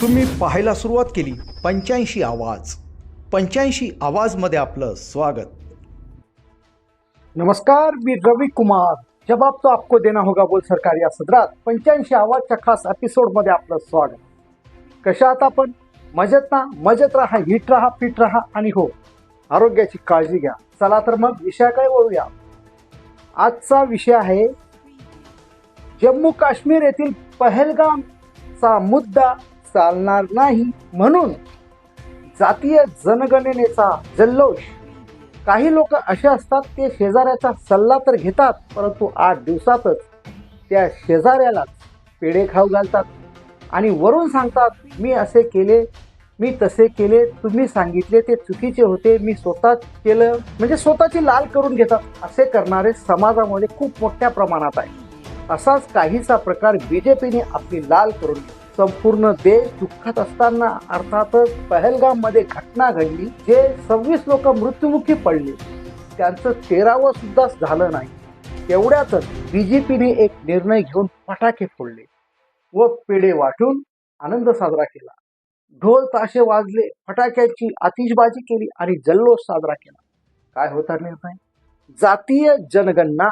तुम्ही पाहायला सुरुवात केली. पंच्याऐंशी आवाज. पंच्याऐंशी आवाजमध्ये आपलं स्वागत. नमस्कार मी रवी कुमार. जवाब तो आपको देना होगा बोल सरकार या सदरात. पंच्याऐंशी आवाजच्या खास एपिसोडमध्ये आपलं स्वागत. कशा आहात आपण? मजेत ना? मजेत राहा हिट राहा फिट राहा आणि हो आरोग्याची काळजी घ्या. चला तर मग विषयाकडे वळूया? आजचा विषय आहे जम्मू काश्मीर येथील पहलगामचा मुद्दा चालणार नाही म्हणून जातीय जनगणनेचा जल्लोष. काही लोक असे असतात ते शेजाऱ्याचा सल्ला तर घेतात परंतु आठ दिवसातच त्या शेजाऱ्यालाच पेढे खाऊ घालतात. आणि वरून सांगतात मी असे केले मी तसे केले तुम्ही सांगितले ते चुकीचे होते मी स्वतः केलं. म्हणजे स्वतःची लाल करून घेतात. असे करणारे समाजामध्ये खूप मोठ्या प्रमाणात आहे. असाच काहीसा प्रकार बीजेपीने आपली लाल करून घेतला. संपूर्ण देश दुःखात असताना अर्थातच पहलगाममध्ये घटना घडली जे सव्वीस लोक मृत्युमुखी पडले. त्यांचं तेरावं सुद्धा झालं नाही. तेवढ्यातच बीजेपीने एक निर्णय घेऊन फटाके फोडले व पेढे वाटून आनंद साजरा केला. ढोल ताशे वाजले फटाक्याची आतिषबाजी केली आणि जल्लोष साजरा केला. काय होता निर्णय? जातीय जनगणना.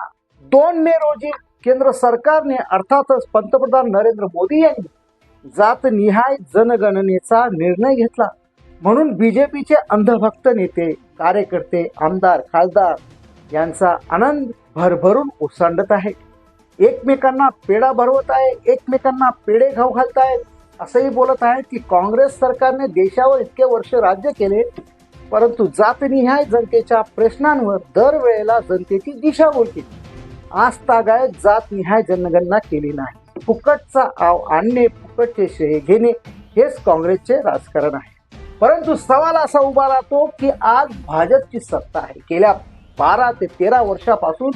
दोन मे रोजी केंद्र सरकारने अर्थातच पंतप्रधान नरेंद्र मोदी यांनी जातनिहाय जनगणनेचा निर्णय घेतला. म्हणून बीजेपीचे अंधभक्त नेते कार्यकर्ते आमदार खासदार यांचा आनंद भरभरून ओसांडत आहे. एकमेकांना पेढा भरवत आहे एकमेकांना पेढे खाऊ घालत आहेत. असंही बोलत आहेत की काँग्रेस सरकारने देशावर इतके वर्ष राज्य केले परंतु जातनिहाय जनतेच्या प्रश्नांवर दरवेळेला जनतेची दिशाभूल केली आज तागायत जातनिहाय जनगणना केली नाही. फुकटचा आव आणणे फुकटचे श्रेय घेणे हेच काँग्रेसचे राजकारण आहे. परंतु सवाल असा उभा राहतो की आज भाजपची सत्ता आहे. गेल्या बारा ते तेरा वर्षापासून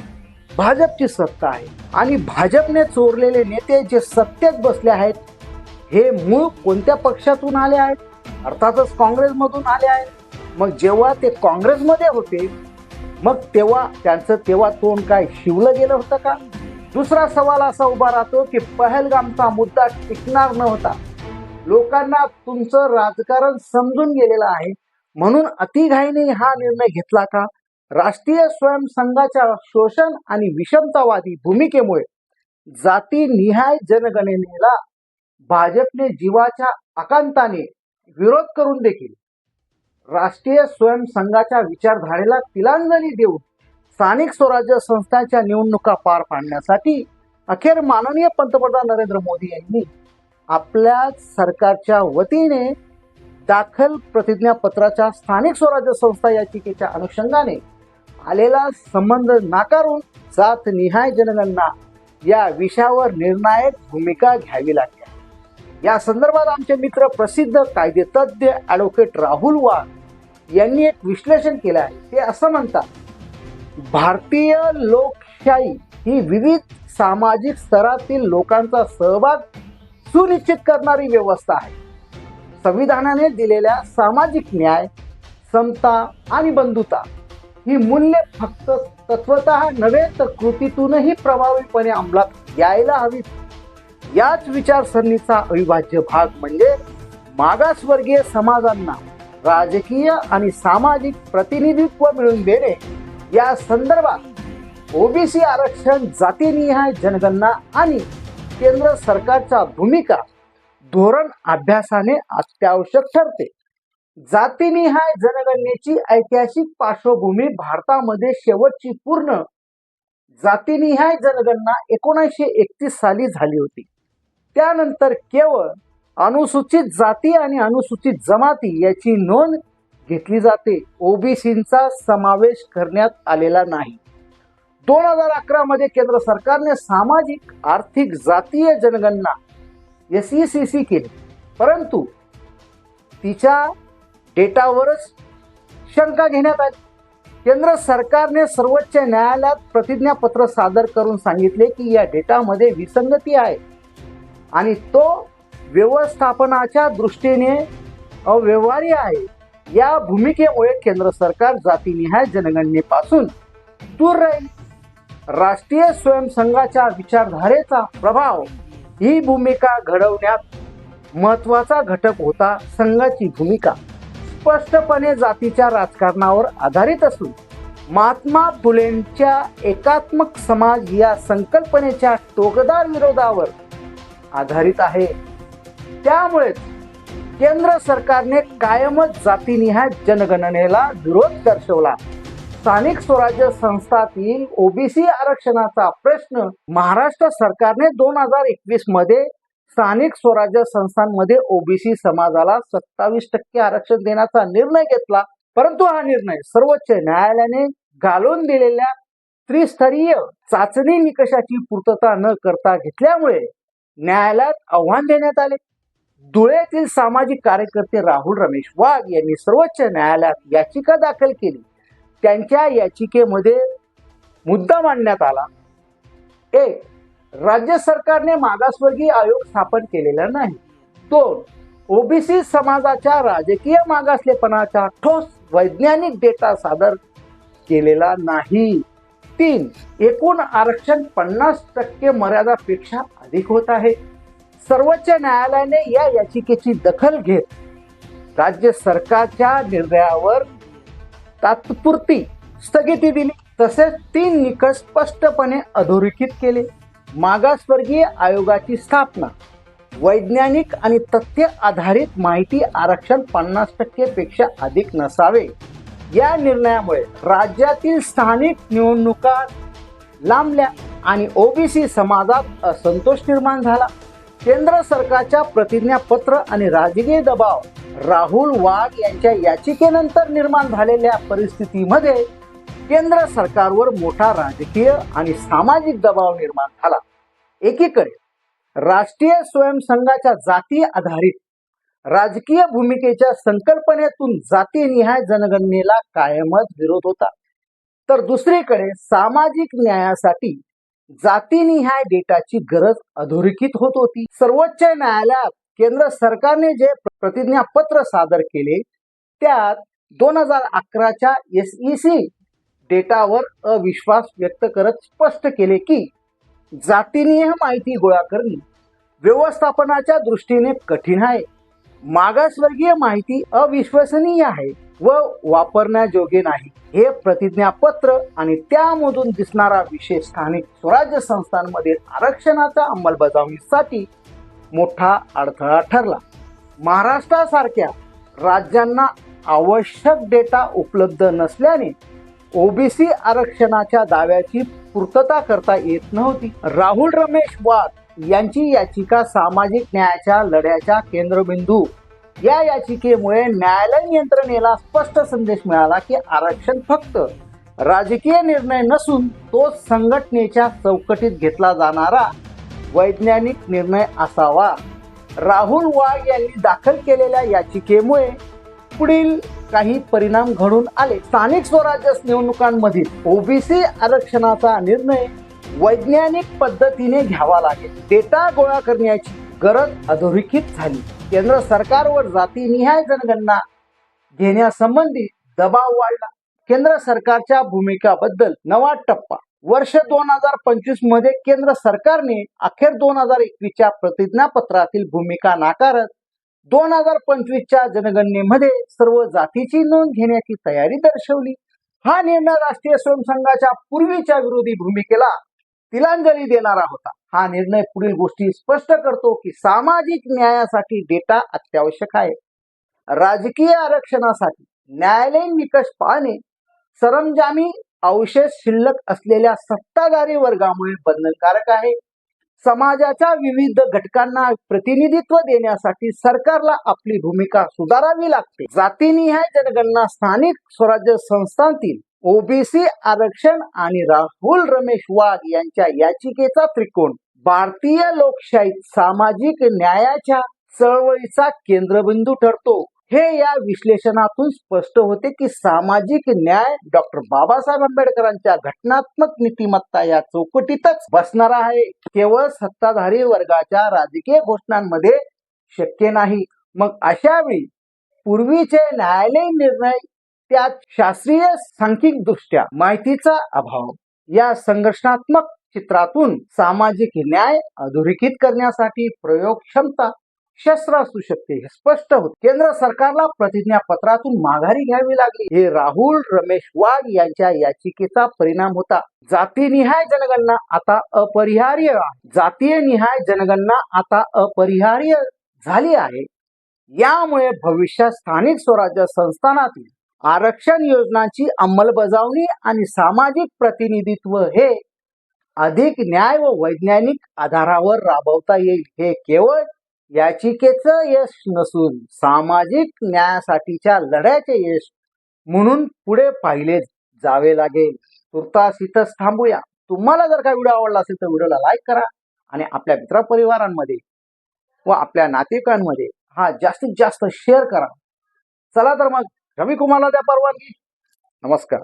भाजपची सत्ता आहे. आणि भाजपने चोरलेले नेते जे सत्तेत बसले आहेत हे मूळ कोणत्या पक्षातून आले आहेत? अर्थातच काँग्रेसमधून आले आहेत. मग जेव्हा ते काँग्रेसमध्ये होते मग तेव्हा त्यांचं तेव्हा तोंड काय शिवलं गेलं होतं का? दुसरा सवाल असा उभा राहतो की पहलगामचा मुद्दा टिकणार नव्हता लोकांना तुमचं राजकारण समजून गेलेलं आहे. म्हणून अतिघाईने हा निर्णय घेतला का? राष्ट्रीय स्वयंसंघाच्या शोषण आणि विषमतावादी भूमिकेमुळे जातीनिहाय जनगणनेला भाजपने जीवाच्या आकांताने विरोध करून देखील राष्ट्रीय स्वयंसंघाच्या विचारधारेला तिलांजली देऊन स्थानिक स्वराज्य संस्थांच्या निवडणुका पार पाडण्यासाठी अखेर माननीय पंतप्रधान नरेंद्र मोदी यांनी आपल्या सरकारच्या वतीने दाखल प्रतिज्ञापत्राच्या स्थानिक स्वराज्य संस्था याचिकेच्या अनुषंगाने आलेला संबंध नाकारून जातनिहाय जनगणना या विषयावर निर्णायक भूमिका घ्यावी लागली या संदर्भात आमचे मित्र प्रसिद्ध कायदेतज्ञ ॲडव्होकेट राहुल वाघ यांनी एक विश्लेषण केलं आहे. ते असं म्हणतात भारतीय लोकशाही ही विविध सामाजिक स्तरातील लोकांचा सहभाग सुनिश्चित करणारी व्यवस्था आहे. संविधानाने दिलेल्या सामाजिक न्याय समता आणि बंधुता ही मूल्य फक्त तत्वत नव्हे तर कृतीतूनही प्रभावीपणे अंमलात यायला हवी. याच विचारसरणीचा अविभाज्य भाग म्हणजे मागासवर्गीय समाजांना राजकीय आणि सामाजिक प्रतिनिधित्व मिळवून देणे. या संदर्भात ओबीसी आरक्षण जातीनिहाय जनगणना आणि केंद्र सरकारच्या भूमिका धोरण अभ्यासाने अत्यावश्यक ठरते. जातीनिहाय जनगणनेची ऐतिहासिक पार्श्वभूमी भारतामध्ये शेवटची पूर्ण जातीनिहाय जनगणना एकोणीसशे एकतीस साली झाली होती. त्यानंतर केवळ अनुसूचित जाती आणि अनुसूचित जमाती याची नोंद घेतली जाते. ओबीसींचा समावेश करण्यात आलेला नाही. दोन हजार अकरा मध्ये केंद्र सरकारने सामाजिक आर्थिक जातीय जनगणना एस ई सी सी केली. परंतु तिच्या डेटावरच शंका घेण्यात आली. केंद्र सरकारने सर्वोच्च न्यायालयात प्रतिज्ञापत्र सादर करून सांगितले की या डेटामध्ये विसंगती आहे आणि तो व्यवस्थापनाच्या दृष्टीने अव्यवहार्य आहे. या भूमिकेमुळे केंद्र सरकार जातीनिहाय जनगणनेपासून दूर राहील. राष्ट्रीय स्वयंसंघाच्या विचारधारेचा प्रभाव ही भूमिका घडवण्यात महत्त्वाचा घटक होता संघाची भूमिका. स्पष्टपणे जातीच्या राजकारणावर आधारित असून महात्मा फुलेंच्या एकात्मक समाज या संकल्पनेच्या टोकदार विरोधावर आधारित आहे. त्यामुळेच केंद्र सरकारने कायमच जातीनिहाय जनगणनेला विरोध दर्शवला. स्थानिक स्वराज्य संस्थातील ओबीसी आरक्षणाचा प्रश्न महाराष्ट्र सरकारने दोन हजार एकवीसमध्ये स्थानिक स्वराज्य संस्थांमध्ये ओबीसी समाजाला सत्तावीस टक्के आरक्षण देण्याचा निर्णय घेतला. परंतु हा निर्णय सर्वोच्च न्यायालयाने घालून दिलेल्या त्रिस्तरीय चाचणी निकषाची पूर्तता न करता घेतल्यामुळे न्यायालयात आव्हान देण्यात आले. धुळेतील सामाजिक कार्यकर्ते राहुल रमेश वाघ यांनी सर्वोच्च न्यायालयात याचिका दाखल केली. त्यांच्या याचिकेमध्ये मुद्दा मांडण्यात आला. एक राज्य सरकारने मागासवर्गीय आयोग स्थापन केलेला नाही. दोन ओबीसी समाजाच्या राजकीय मागासलेपणाचा ठोस वैज्ञानिक डेटा सादर केलेला नाही. तीन एकूण आरक्षण पन्नास टक्के मर्यादापेक्षा अधिक होत आहे. सर्वोच्च न्यायालयाने या याचिकेची दखल घेत राज्य सरकारच्या निर्णयावर तात्पुरती स्थगिती दिली. तसेच तीन निकष स्पष्टपणे अधोरेखित केले. मागासवर्गीय आयोगाची स्थापना वैज्ञानिक आणि तथ्य आधारित माहिती आरक्षण पन्नास टक्के पेक्षा अधिक नसावे. या निर्णयामुळे राज्यातील स्थानिक निवडणुका लांबल्या आणि ओबीसी समाजात असंतोष निर्माण झाला. केंद्र सरकारच्या प्रतिज्ञापत्र आणि राजकीय दबाव राहुल वाघ यांच्या याचिकेनंतर निर्माण झालेल्या परिस्थितीमध्ये केंद्र सरकारवर मोठा राजकीय आणि सामाजिक दबाव निर्माण झाला. एकीकडे राष्ट्रीय स्वयंसंघाच्या जाती आधारित राजकीय भूमिकेच्या संकल्पनेतून जातीनिहाय जनगणनेला कायमच विरोध होता. तर दुसरीकडे सामाजिक न्यायासाठी जातीनिहाय डेटाची गरज अधोरेखित होत होती. सर्वोच्च न्यायालयात केंद्र सरकारने जे प्रतिज्ञापत्र सादर केले त्यात दोन हजार अकराच्या एस ई सी डेटावर अविश्वास व्यक्त करत स्पष्ट केले की जातीनिहाय माहिती गोळा करणे व्यवस्थापनाच्या दृष्टीने कठीण आहे. मागासवर्गीय माहिती अविश्वसनीय आहे. व वापरण्याजोगे नाही. हे प्रतिज्ञापत्र आणि त्यामधून दिसणारा विशेष स्थानिक स्वराज्य संस्थांमधील आरक्षणाच्या अंमलबजावणीसाठी मोठा अडथळा ठरला. महाराष्ट्रासारख्या राज्यांना आवश्यक डेटा उपलब्ध नसल्याने ओबीसी आरक्षणाच्या दाव्याची पूर्तता करता येत नव्हती. राहुल रमेश वाघ यांची याचिका सामाजिक न्यायाच्या लढ्याच्या केंद्रबिंदू या याचिकेमुळे न्यायालयीन यंत्रणेला स्पष्ट संदेश मिळाला की आरक्षण फक्त राजकीय निर्णय नसून तो संघटनेच्या चौकटीत घेतला जाणारा वैज्ञानिक निर्णय असावा. राहुल वाघ यांनी दाखल केलेल्या याचिकेमुळे पुढील काही परिणाम घडून आले. स्थानिक स्वराज्य निवडणुकांमधील ओबीसी आरक्षणाचा निर्णय वैज्ञानिक पद्धतीने घ्यावा लागेल. डेटा गोळा करण्याची गरज अधोरेखित झाली. केंद्र सरकारवर जातीनिहाय जनगणना घेण्यासंबंधी दबाव वाढला. केंद्र सरकारच्या भूमिकाबद्दल नवा टप्पा. वर्ष दोन हजार पंचवीसमध्ये केंद्र सरकारने अखेर दोन हजार एकवीसच्या प्रतिज्ञापत्रातील भूमिका नाकारत दोन हजार पंचवीसच्या जनगणनेमध्ये सर्व जातीची नोंद घेण्याची तयारी दर्शवली. हा निर्णय राष्ट्रीय स्वयंसंघाच्या पूर्वीच्या विरोधी भूमिकेला तिलांजली देणारा होता. हा निर्णय पुढील गोष्टी स्पष्ट करतो की सामाजिक न्यायासाठी डेटा अत्यावश्यक आहे. राजकीय आरक्षणासाठी न्यायालयीन निकष पाहणे सरंजामी अवशेष शिल्लक असलेल्या सत्ताधारी वर्गामुळे बंधनकारक आहे. समाजाच्या विविध घटकांना प्रतिनिधित्व देण्यासाठी सरकारला आपली भूमिका सुधारावी लागते. जातीनिहाय जनगणना स्थानिक स्वराज्य संस्थांतील ओबीसी आरक्षण आणि राहुल रमेश वाघ यांच्या याचिकेचा त्रिकोण. भारतीय लोकशाहीत सामाजिक न्यायाच्या चळवळीचा केंद्रबिंदू ठरतो. हे या विश्लेषणातून स्पष्ट होते की सामाजिक न्याय डॉक्टर बाबासाहेब आंबेडकरांच्या घटनात्मक नीतिमत्ता या चौकटीतच बसणार आहे. केवळ सत्ताधारी वर्गाच्या राजकीय घोषणांमध्ये शक्य नाही. मग अशा वेळी पूर्वीचे न्यायालयीन निर्णय त्यात शास्त्रीय सांख्यिक दृष्ट्या माहितीचा अभाव या संघर्षात्मक चित्रातून सामाजिक न्याय अधोरेखित करण्यासाठी प्रयोग क्षमता शस्त्र असू शकते हे स्पष्ट होत. केंद्र सरकारला प्रतिज्ञापत्रातून माघारी घ्यावी लागली. हे राहुल रमेश वाघ यांच्या याचिकेचा परिणाम होता. जातीनिहाय जनगणना आता अपरिहार्य जातीय निहाय जनगणना आता अपरिहार्य झाली आहे. यामुळे भविष्यात स्थानिक स्वराज्य संस्थानातील आरक्षण योजनांची अंमलबजावणी आणि सामाजिक प्रतिनिधित्व हे अधिक न्याय व वैज्ञानिक आधारावर राबवता येईल. हे केवळ याचिकेचं यश नसून सामाजिक न्यायासाठीच्या लढ्याचे यश म्हणून पुढे पाहिले जावे लागेल. तुर्तास इथंच थांबूया. तुम्हाला जर का व्हिडिओ आवडला असेल तर व्हिडिओला लाईक करा आणि आपल्या मित्रपरिवारांमध्ये व आपल्या नातेवाईकांमध्ये हा जास्तीत जास्त शेअर करा. चला तर मग रविकुमारला द्या परवानगी. नमस्कार.